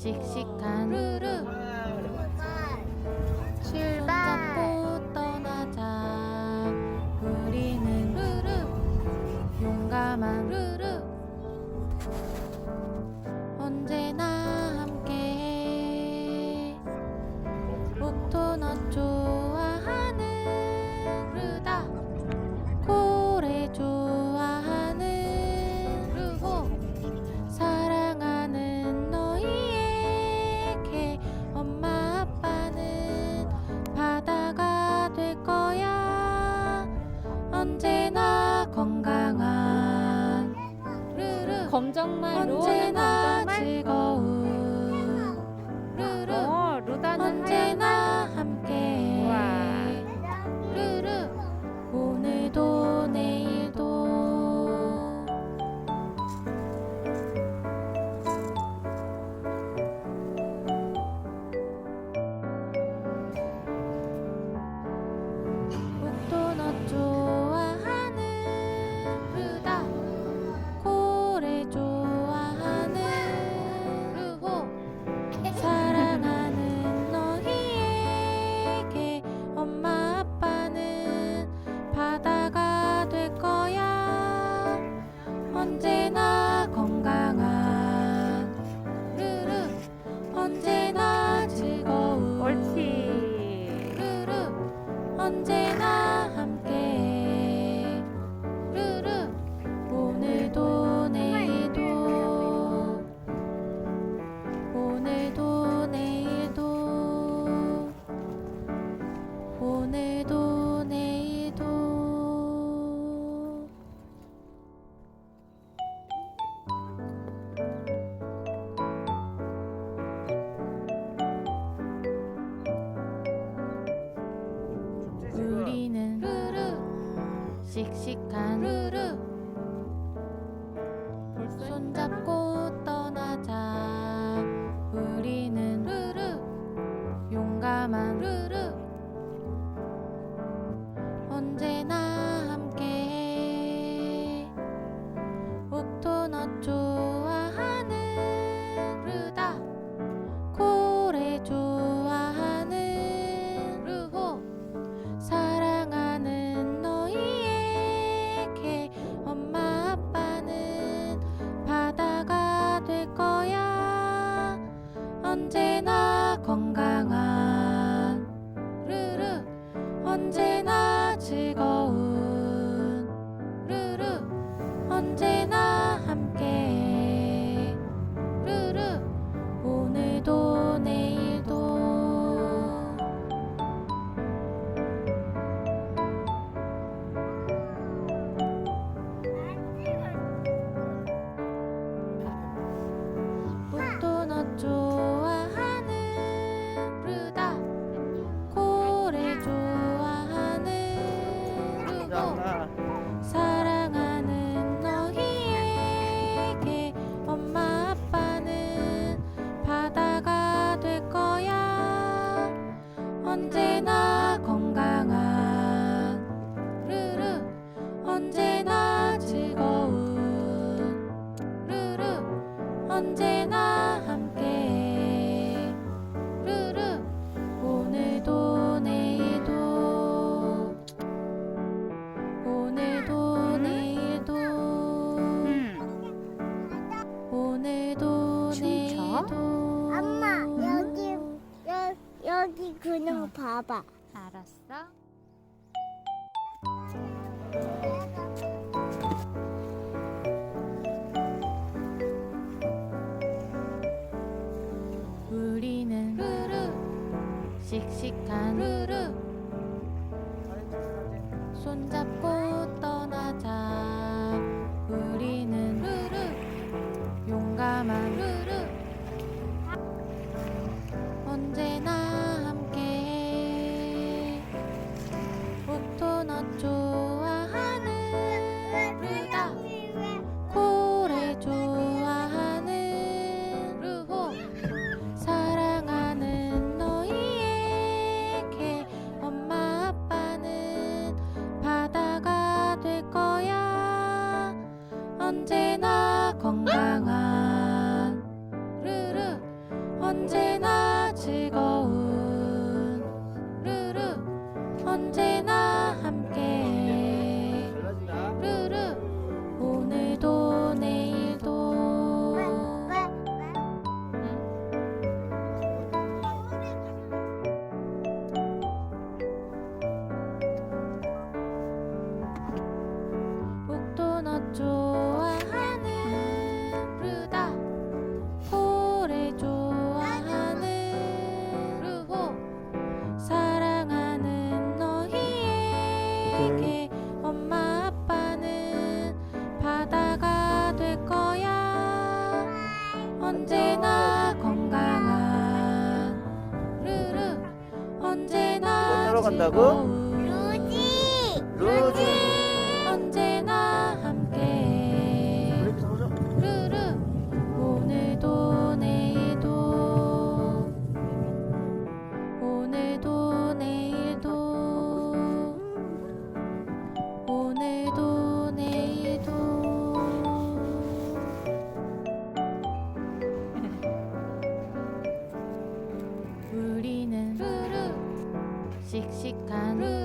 씩씩한 언제나 건강한 르르 검정말 언제나 로는 검정말 즐거운 르르 어, 루다는 언제나 씩씩한 루루 손잡고 떠나자. 우리는 루루 용감한 루루 언제나 함께. 루루 오늘도 내일도. 오늘도 내일도. 오늘도 진짜? 내일도. 엄마 여기 여, 여기 그냥 어. 봐봐. 알았어. 씩씩한 루루. 손잡고 좋아하는 루다 호를 좋아하는 루호 사랑하는 너희에게 엄마 아빠는 바다가 될 거야 언제나 건강한 루루 언제나 지고울 루지! 루지! 시간